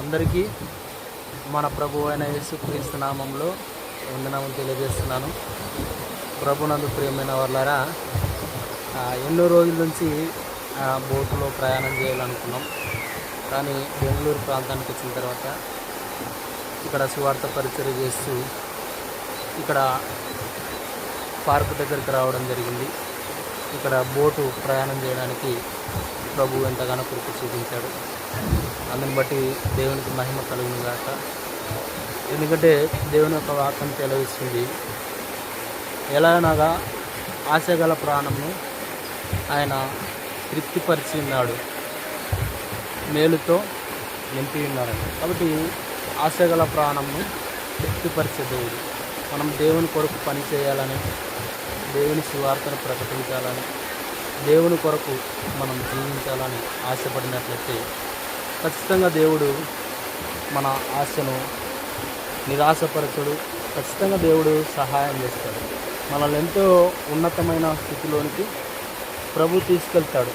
అందరికీ మన ప్రభు అయిన యేసుక్రీస్తు నామంలో వందనామం తెలియజేస్తున్నాను. ప్రభునందు ప్రియమైన వాళ్ళారా ఎన్నో రోజుల నుంచి బోటులో ప్రయాణం చేయాలనుకున్నాం. కానీ బెంగళూరు ప్రాంతానికి వచ్చిన తర్వాత ఇక్కడ సువార్త పరిచయం చేస్తూ ఇక్కడ పార్కు దగ్గరికి రావడం జరిగింది. ఇక్కడ బోటు ప్రయాణం చేయడానికి ప్రభు ఎంతగానో కృప చూపించాడు. అందుని బట్టి దేవునికి మహిమ కలుగును గాక ఎందుకంటే దేవుని యొక్క వాక్యం తెలవిస్తుంది ఎలా అనగా ఆశగల ప్రాణంను ఆయన తృప్తిపరిచి ఉన్నాడు. మేలుతో నింపి ఉన్నారండి కాబట్టి ఆశగల ప్రాణంను తృప్తిపరిచే దేవుడు. మనం దేవుని కొరకు పని చేయాలని దేవుని సువార్తను ప్రకటించాలని దేవుని కొరకు మనం జీవించాలని ఆశపడినట్లయితే ఖచ్చితంగా దేవుడు మన ఆశను నిరాశపరచడు. ఖచ్చితంగా దేవుడు సహాయం చేస్తాడు. మనల్ని ఎంతో ఉన్నతమైన స్థితిలోనికి ప్రభు తీసుకెళ్తాడు.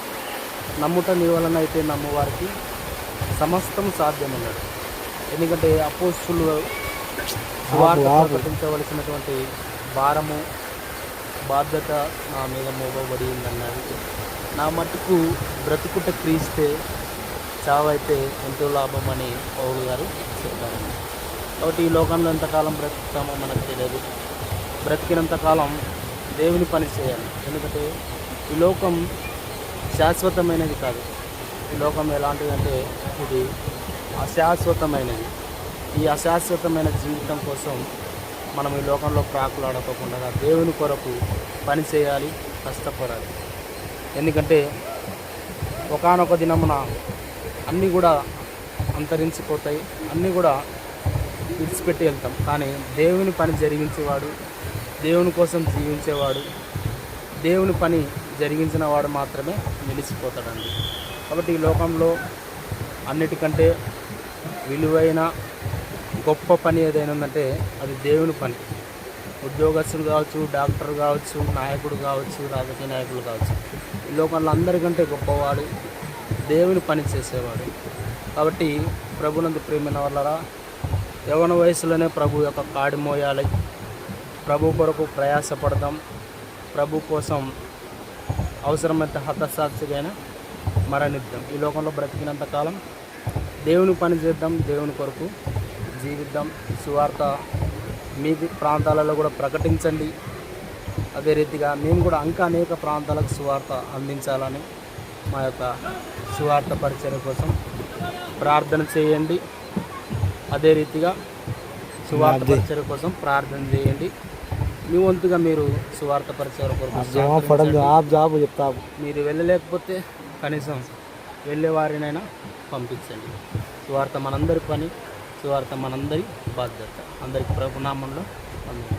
నమ్ముట నీ వలన అయితే నమ్మువారికి సమస్తం సాధ్యమన్నాడు. ఎందుకంటే అపోస్తులు సువార్త ప్రకటించవలసినటువంటి భారము బాధ్యత నా మీద మోపబడి ఉందన్నాడు. నా మట్టుకు బ్రతుకుట క్రీస్తే చావైతే ఎంతో లాభం అని పౌరు గారు చెప్పారు. కాబట్టి ఈ లోకంలో ఎంతకాలం బ్రతుకుతామో మనకు తెలియదు. బ్రతికినంత కాలం దేవుని పని చేయాలి. ఎందుకంటే ఈ లోకం శాశ్వతమైనది కాదు. ఈ లోకం ఎలాంటిదంటే ఇది అశాశ్వతమైనది. ఈ అశాశ్వతమైన జీవితం కోసం మనం ఈ లోకంలో ప్రాకులాడకోకుండా దేవుని కొరకు పని చేయాలి కష్టపడాలి. ఎందుకంటే ఒకానొక దినమున అన్నీ కూడా అంతరించిపోతాయి. అన్నీ కూడా విడిచిపెట్టి వెళ్తాం. కానీ దేవుని పని జరిగించేవాడు దేవుని కోసం జీవించేవాడు దేవుని పని జరిగించిన వాడు మాత్రమే నిలిచిపోతాడండి. కాబట్టి ఈ లోకంలో అన్నిటికంటే విలువైన గొప్ప పని ఏదైనా ఉందంటే అది దేవుని పని. ఉద్యోగస్తుడు కావచ్చు డాక్టర్ కావచ్చు నాయకుడు కావచ్చు రాజకీయ నాయకులు కావచ్చు. ఈ లోకంలో అందరికంటే గొప్పవాడు దేవుని పని చేసేవాడు. కాబట్టి ప్రభునందు ప్రేమిన వాళ్ళరా యవన వయసులోనే ప్రభు యొక్క కాడి మోయాలి. ప్రభు కొరకు ప్రయాసపడదాం. ప్రభు కోసం అవసరమైతే హతసాక్షిగానే మరణిద్దాం. ఈ లోకంలో బ్రతికినంత కాలం దేవుని పని చేద్దాం దేవుని కొరకు జీవిద్దాం. సువార్త మీ ప్రాంతాలలో కూడా ప్రకటించండి. అదే రీతిగా మేము కూడా ఇంకా అనేక ప్రాంతాలకు సువార్త అందించాలని మా యొక్క సువార్త పరిచయం కోసం ప్రార్థన చేయండి. అదే రీతిగా సువార్త పరిచయం కోసం ప్రార్థన చేయండి. మీ వంతుగా మీరు సువార్త పరిచయం కొరకు మీరు వెళ్ళలేకపోతే కనీసం వెళ్ళేవారినైనా పంపించండి. సువార్త మనందరి పని సువార్త మనందరి బాధ్యత. అందరికి ప్రభునామంలో అందరూ